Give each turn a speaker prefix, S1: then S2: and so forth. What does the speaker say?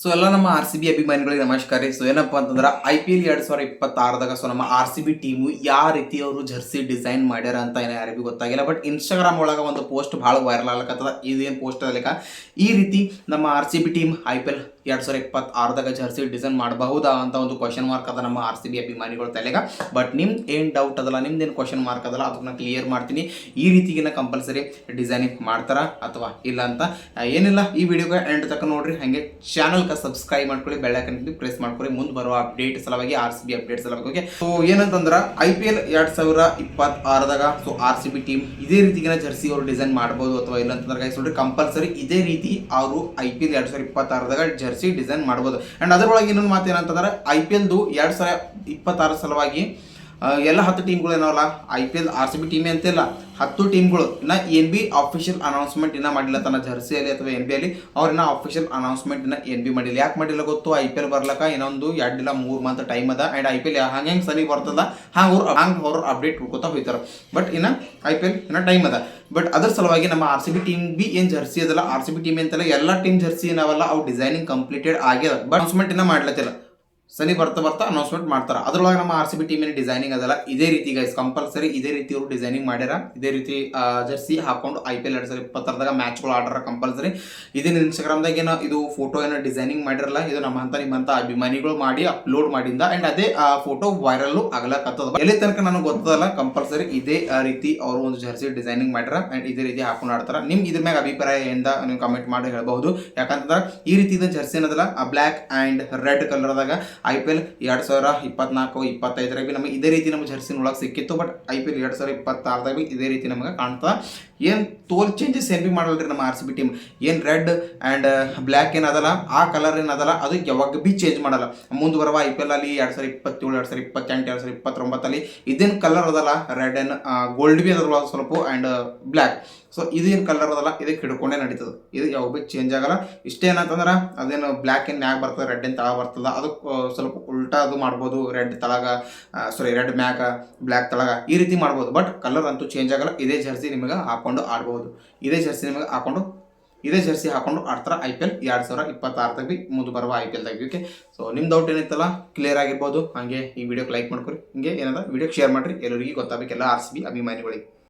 S1: So ಎಲ್ಲ ನಮ್ಮ R C B ಅಭಿಮಾನಿಗಳಿಗೆ ನಮಸ್ಕಾರ ಸೊ ಏನಪ್ಪ ಅಂತಂದ್ರೆ ಐ ಪಿ ಎಲ್ ಎರಡ್ ಸಾವಿರ ಇಪ್ಪತ್ತಾರದಾಗ ಸೊ ನಮ್ಮ ಆರ್ ಸಿ ಬಿ ಟೀಮು ಯಾವ ರೀತಿ ಅವರು ಜರ್ಸಿ ಡಿಸೈನ್ ಮಾಡ್ಯಾರ ಅಂತ ಏನೋ ಯಾರಿಗೂ ಗೊತ್ತಾಗಿಲ್ಲ. ಬಟ್ ಇನ್ಸ್ಟಾಗ್ರಾಮ್ ಒಳಗೆ ಒಂದು ಪೋಸ್ಟ್ ಭಾಳ ವೈರಲ್ ಆಗ್ಲಿಕ್ಕೆ ಇದೇನು ಪೋಸ್ಟ್ ಅದಲಿಕ ಈ ರೀತಿ ನಮ್ಮ R C B team I P L ಎರಡ್ ಸಾವಿರ ಇಪ್ಪತ್ತಾರದಾಗ ಜರ್ಸಿ ಡಿಸೈನ್ ಮಾಡಬಹುದಾ ಅಂತ ಒಂದು ಕ್ವಶನ್ ಮಾರ್ಕ್ ಅದ ನಮ್ಮ ಆರ್ ಸಿ ಬಿ ಅಭಿಮಾನಿಗಳ ತಲೆಗ. ಬಟ್ ನಿಮ್ದು ಏನು ಡೌಟ್ ಅದಲ್ಲ ನಿಮ್ದೇನು ಕ್ವಶನ್ ಮಾರ್ಕ್ ಅದಲ್ಲ, ಅದನ್ನ ಕ್ಲಿಯರ್ ಮಾಡ್ತೀನಿ. ಈ ರೀತಿಗಿನ ಕಂಪಲ್ಸರಿ ಡಿಸೈನಿಂಗ್ ಮಾಡ್ತಾರಾ ಅಥವಾ ಇಲ್ಲ ಅಂತ? ಏನಿಲ್ಲ, ಈ ವಿಡಿಯೋಗೆ ಎಂಡ್ ತಕ್ಕ ನೋಡ್ರಿ. ಹಾಗೆ ಚಾನಲ್ಗೆ ಸಬ್ಸ್ಕ್ರೈಬ್ ಮಾಡ್ಕೊಳ್ಳಿ ಬೆಳ್ಳಕನ್ ಪ್ರೆಸ್ ಮಾಡ್ಕೊಳ್ಳಿ. ಮುಂದೆ ಬರುವ ಅಪ್ಡೇಟ್ ಸಲುವಾಗಿ ಆರ್ ಸಿ ಬಿ ಅಪ್ಡೇಟ್ ಸಲುವಾಗಿ. ಸೊ ಏನಂತಂದ್ರೆ ಐ ಪಿ ಎಲ್ ಎರಡು ಸಾವಿರ ಇಪ್ಪತ್ತಾರದಾಗ so R C B team ಇದೇ ರೀತಿಗಿನ ಜರ್ಸಿ ಅವರು ಡಿಸೈನ್ ಮಾಡ್ಬೋದು ಅಥವಾ ಇಲ್ಲ ಅಂತಂದ್ರೆ ಕಂಪಲ್ಸರಿ ಇದೇ ರೀತಿ ಅವರು ಐ ಪಿ ಎಲ್ ಎರಡು ಸಾವಿರ ಇಪ್ಪತ್ತಾರದಾಗ ಜರ್ಸಿ ಡಿಸೈನ್ ಮಾಡ್ಬೋದು. ಅಂಡ್ ಅದರೊಳಗೆ ಇನ್ನೊಂದು ಮಾತು ಏನಂತಂದ್ರೆ ಐ ಪಿ ಎಲ್ದು ಎರಡು ಸಾವಿರ ಇಪ್ಪತ್ತಾರ ಸಲುವಾಗಿ ಎಲ್ಲ ಹತ್ತು ಟೀಮ್ಗಳು ಏನವಲ್ಲ? I P L R C B team ಅಂತಿಲ್ಲ. ಹತ್ತು ಟೀಮ್ಗಳು ಇನ್ನ ಎನ್ ಬಿ ಅಫಿಷಿಯಲ್ ಅನೌನ್ಸ್ಮೆಂಟ್ ಇನ್ನ ಮಾಡಿಲ್ಲ ತನ್ನ ಜರ್ಸಿಯಲ್ಲಿ ಅಥವಾ ಎನ್ ಬಿ ಅಲ್ಲಿ. ಅವ್ರನ್ನ ಅಫಿಷಿಯಲ್ ಅನೌನ್ಸ್ಮೆಂಟ್ ಇನ್ನ ಎನ್ ಬಿ ಮಾಡಿಲ್ಲ. ಯಾಕೆ ಮಾಡಿಲ್ಲ ಗೊತ್ತು? ಐ ಪಿ ಎಲ್ ಬರ್ಲಕ್ಕ ಇನ್ನೊಂದು ಎರಡಿಲ್ಲ ಮೂರು ಮಂತ್ ಟೈಮ್ ಅದ. ಆ್ಯಂಡ್ ಐ ಪಿ ಎಲ್ ಹಂಗೆ ಹೆಂಗೆ ಸರಿ ಬರ್ತದ? ಹಂಗೆ ಅವ್ರು ಹಂಗೆ ಅವ್ರು ಅಪ್ಡೇಟ್ ಹುಡ್ಕೋತಾ ಹೋಯ್ತಾರ. ಬಟ್ ಇನ್ನು ಐ ಪಿ ಎಲ್ ಇನ್ನ ಟೈಮ್ ಅದ. ಬಟ್ ಅದ್ರ ಸಲುವಾಗಿ ನಮ್ಮ ಆರ್ ಸಿ ಬಿ ಟೀಮ್ ಬಿ ಏನು ಜರ್ಸಿ ಅದಲ್ಲ? ಆರ್ ಸಿ ಬಿ ಟೀಮ್ ಅಂತಲ್ಲ? ಎಲ್ಲ ಟೀಮ್ ಜರ್ಸಿ ಏನಾವಲ್ಲ? ಅವು ಡಿಸೈನಿಂಗ್ ಕಂಪ್ಲೀಟೆಡ್ ಆಗ್ಯದ. ಬಟ್ ಅನೌನ್ಸ್ಮೆಂಟ್ ಇನ್ನ ಮಾಡ್ಲತ್ತಿಲ್ಲ. ಸನಿ ಬರ್ತಾ ಬರ್ತಾ ಅನೌನ್ಸ್ಮೆಂಟ್ ಮಾಡ್ತಾರೆ. ಅದ್ರೊಳಗೆ ನಮ್ಮ ಆರ್ ಸಿ ಬಿ ಟೀಮಿನ ಡಿಸೈನಿಂಗ್ ಅದಲ್ಲ ಇದೇ ರೀತಿ ಗೈಸ್ ಕಂಪಲ್ಸರಿ ಇದೇ ರೀತಿ ಅವರು ಡಿಸೈನಿಂಗ್ ಮಾಡ್ಯಾರ. ಇದೇ ರೀತಿ ಜರ್ಸಿ ಹಾಕೊಂಡು ಐ ಪಿ ಎಲ್ ಎರಡು ಸಾವಿರದ ಇಪ್ಪತ್ತರದಾಗ ಮ್ಯಾಚ್ಗಳು ಆಡ್ರ ಕಂಪಲ್ಸರಿ ಇದನ್ನ ಇನ್ಸ್ಟಾಗ್ರಾಮ್ದಾಗ ಏನೋ ಇದು ಫೋಟೋ ಏನೋ ಡಿಸೈನಿಂಗ್ ಮಾಡಿರಲ್ಲ, ಇದು ನಮ್ಮಂತ ನಿಮ್ಮಂತ ಅಭಿಮಾನಿಗಳು ಮಾಡಿ ಅಪ್ಲೋಡ್ ಮಾಡಿಂದ. ಅಂಡ್ ಅದೇ ಫೋಟೋ ವೈರಲ್ ಆಗ್ಲಕ್ಕತ್ತದ ಎಲ್ಲಿ ತನಕ ನನಗೆ ಗೊತ್ತದಲ್ಲ ಕಂಪಲ್ಸರಿ ಇದೇ ರೀತಿ ಅವರು ಒಂದು ಜರ್ಸಿ ಡಿಸೈನಿಂಗ್ ಮಾಡ್ಯಾರ ಅಂಡ್ ಇದೇ ರೀತಿ ಹಾಕೊಂಡು ಆಡ್ತಾರ. ನಿಮ್ ಇದ್ರ ಮ್ಯಾಗ ಅಭಿಪ್ರಾಯ ಏನ್ದ ನೀವು ಕಮೆಂಟ್ ಮಾಡಿ ಹೇಳ್ಬಹುದು. ಯಾಕಂತಂದ್ರೆ ಈ ರೀತಿ ಜರ್ಸಿ ಏನದಲ್ಲ ಬ್ಲ್ಯಾಕ್ ಆ್ಯಂಡ್ ರೆಡ್ ಕಲರ್ದಾಗ ಐ ಪಿ ಎಲ್ ಎರಡು ಸಾವಿರ ಇಪ್ಪತ್ನಾಲ್ಕು, ಇಪ್ಪತ್ತೈದರಾಗ ಭೀ ನಮಗೆ ಇದೇ ರೀತಿ ನಮ್ಮ ಜರ್ಸಿ ನೋಡಕ್ ಸಿಕ್ಕಿತ್ತು ಬಟ್ ಐ ಪಿ ಎಲ್ ಎರಡು ಸಾವಿರ ಇಪ್ಪತ್ತಾರದಾಗ ಭೀ ಇದೇ ರೀತಿ ನಮಗೆ ಕಾಣ್ತಾ ಏನು ತೋಲ್ ಚೇಂಜಸ್ ಏನ್ ಭೀ ಮಾಡಲ್ರಿ ನಮ್ಮ ಆರ್ ಸಿ ಬಿ ಟೀಮ್ ಏನು ರೆಡ್ ಆ್ಯಂಡ್ ಬ್ಲ್ಯಾಕ್ ಏನದಲ್ಲ ಆ ಕಲರ್ ಏನದಲ್ಲ ಅದು ಯಾವಾಗ ಭೀ ಚೇಂಜ್ ಮಾಡಲ್ಲ. ಮುಂದೆ ಬರುವ ಐ ಪಿ ಎಲ್ ಅಲ್ಲಿ ಎರಡು ಸಾವಿರ ಇಪ್ಪತ್ತೇಳು, ಎರಡು ಸಾವಿರ ಇಪ್ಪತ್ತೆಂಟು, ಎರಡು ಸಾವಿರ ಇಪ್ಪತ್ತೊಂಬತ್ತಲ್ಲಿ ಇದೇನು ಕಲರ್ ಅದಲ್ಲ ರೆಡ್ ಆ್ಯಂಡ್ ಗೋಲ್ಡ್ ಭೀ ಅದಲ್ಲ ಸ್ವಲ್ಪ ಆ್ಯಂಡ್ ಬ್ಲ್ಯಾಕ್ ಸೊ ಇದೇನು ಕಲರ್ ಅದಲ್ಲ, ಇದಕ್ಕೆ ಹಿಡ್ಕೊಂಡೇ ನಡೀತದೆ. ಇದು ಯಾವ ಭೀ ಚೇಂಜ್ ಆಗಲ್ಲ. ಇಷ್ಟೇನಂತಂದ್ರೆ, ಅದೇನು ಬ್ಲ್ಯಾಕ್ ಏನು ಮ್ಯಾಗ ಬರ್ತದೆ ರೆಡ್ ಏನು ತಳ ಬರ್ತದ ಅದು ಸ್ವಲ್ಪ ಉಲ್ಟಾ ಅದು ಮಾಡ್ಬೋದು, ರೆಡ್ ತಳಗ ಸಾರಿ ರೆಡ್ ಮ್ಯಾಗ, ಬ್ಲ್ಯಾಕ್ ತಳಗ, ಈ ರೀತಿ ಮಾಡ್ಬೋದು. ಬಟ್ ಕಲರ್ ಅಂತೂ ಚೇಂಜ್ ಆಗಲ್ಲ. ಇದೇ ಜರ್ಸಿ ನಿಮಗೆ ಹಾಕೊಂಡು ಆಡ್ಬೋದು. ಇದೇ ಜರ್ಸಿ ನಿಮಗೆ ಹಾಕೊಂಡು, ಇದೇ ಜರ್ಸಿ ಹಾಕೊಂಡು ಆಡ್ತಾರ ಐ ಪಿ ಎಲ್ ಎರಡು ಸಾವಿರ ಇಪ್ಪತ್ತಾರದಾಗ ಬಿ ಮುಂದೆ ಬರುವ ಐ ಪಿ ಎಲ್ದಾಗ ಓಕೆ ಸೊ ನಿಮ್ಮ ಡೌಟ್ ಏನಿತ್ತಲ್ಲ ಕ್ಲಿಯರ್ ಆಗಿರ್ಬೋದು. ಹಾಗೆ ಈ ವಿಡಿಯೋಕ್ಕೆ ಲೈಕ್ ಮಾಡ್ಕೊರಿ. ಹಿಂಗೆ ಏನಾದ್ರೂ ವಿಡಿಯೋ ಶೇರ್ ಮಾಡಿರಿ. ಎಲ್ಲರಿಗೂ ಗೊತ್ತಾಗಬೇಕೆಲ್ಲ ಆರ್ ಸಿ ಬಿ ಅಭಿಮಾನಿಗಳಿಗೆ.